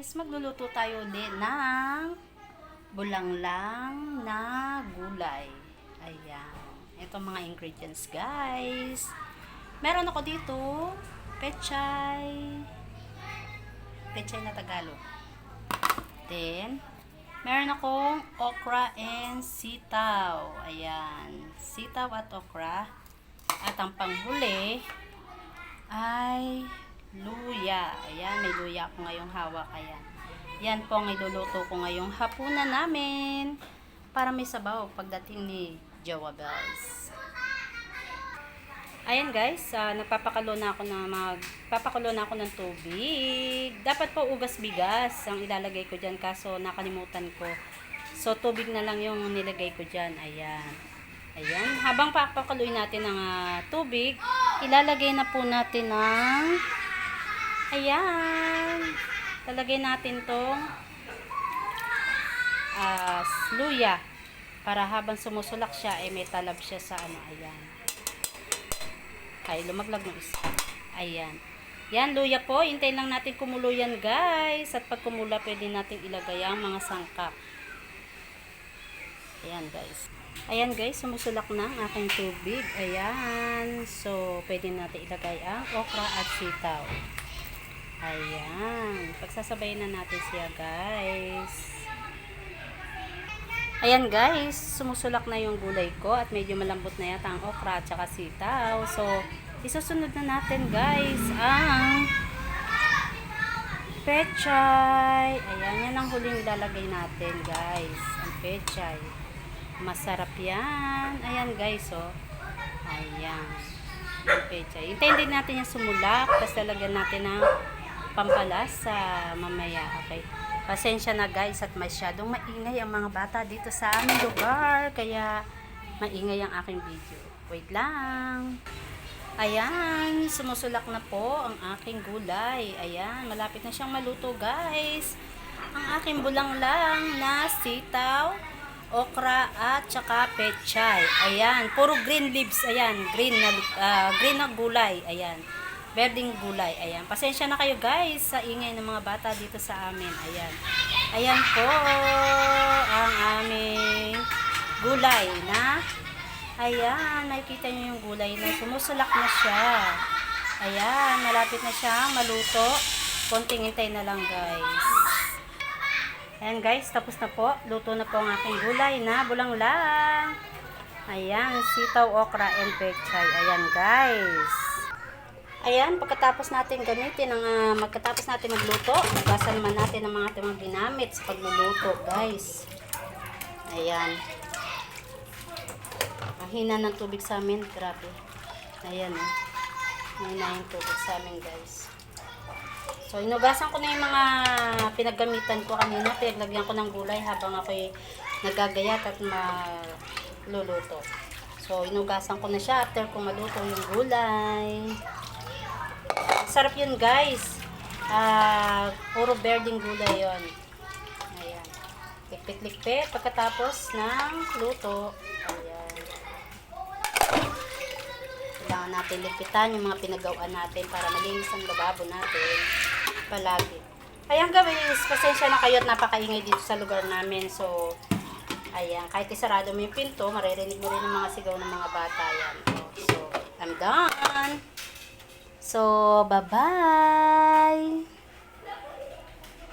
guys, magluluto tayo din ng bulanglang na gulay. Ayan. Ito mga ingredients guys. Meron ako dito, pechay. Pechay na Tagalog. Then, meron akong okra and sitaw. Ayan. Sitaw at okra. At ang panghuli ay luya. Ayan, may luya ako ngayong hawak. Ayan. Yan po ang iluluto ko ngayong hapunan namin para may sabaw pagdating ni Jowa Bells. Ayan guys, ah, nagpapakulo na ako ng magpapakulo na ako ng tubig. Dapat po ugas bigas ang ilalagay ko diyan kaso nakalimutan ko. So tubig na lang yung nilagay ko diyan. Ayan. Ayan, habang papakuloy natin ng ah, tubig, ilalagay na po natin ng Ayan. Talagay natin tong ah, luya para habang sumusulak siya ay may talab siya sa ano. Ayan. Ay, lumaglag ng isa. Ayan. Yan, luya po. Hintayin lang natin kumulo yan, guys. At pag kumula, pwede natin ilagay ang mga sangkap. Ayan, guys. Ayan, guys. Sumusulak na ang aking tubig. Ayan. So, pwede natin ilagay ang okra at sitaw. Ayan. Pagsasabayin na natin siya, guys. Ayan, guys. Sumusulak na yung gulay ko at medyo malambot na yata ang okra at saka sitaw. So, isusunod na natin, guys, ang pechay. Ayan, yan ang huling ilalagay natin, guys. Ang pechay. Masarap yan. Ayan, guys, oh. Ayan. Yung pechay. Hintayin din natin yung sumulak. Tapos lalagyan natin ng pampalasa mamaya. Okay. Pasensya na guys at masyadong maingay ang mga bata dito sa aming lugar. Kaya maingay ang aking video. Wait lang. Ayan, sumusulak na po ang aking gulay. Ayan, malapit na siyang maluto guys. Ang aking bulang lang na sitaw, okra at saka pechay. Ayan, puro green leaves. Ayan, green na ah, green na gulay. Ayan. Berding gulay. Ayan. Pasensya na kayo guys sa ingay ng mga bata dito sa amin. Ayan. Ayan po ang aming gulay na Ayan, nakikita nyo yung gulay na sumusulak na siya. Ayan, malapit na siyang maluto. Konting hintay na lang guys. Ayan guys, tapos na po. Luto na po ang aking gulay na bulang lang. Ayan, sitaw, okra, and pechay. Ayan guys. Ayan, pagkatapos natin gamitin, ang, ah, magkatapos natin magluto, basa naman natin ang mga ating mga ginamit sa pagluluto, guys. Ayan. Ang ng tubig sa amin, grabe. Ayan, oh. Mahina yung tubig sa amin, guys. So, inugasan ko na yung mga pinaggamitan ko kanina. Pinaglagyan ko ng gulay habang ako'y nagagayat at maluluto. So, inugasan ko na siya after ko maluto yung gulay. Sarap yun guys. Ah, puro berding gulay yon. Ayan. Likpit-likpit pagkatapos ng luto. Ayan. Kailangan natin likpitan yung mga pinagawaan natin para malinis ang lababo natin palagi. Ayan guys, pasensya na kayo at napakaingay dito sa lugar namin. So, ayan, kahit isarado mo yung pinto, maririnig mo rin ang mga sigaw ng mga bata yan. So, I'm done. So, bye-bye!